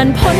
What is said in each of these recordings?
านพ้น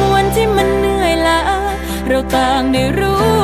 เราต่างได้รู้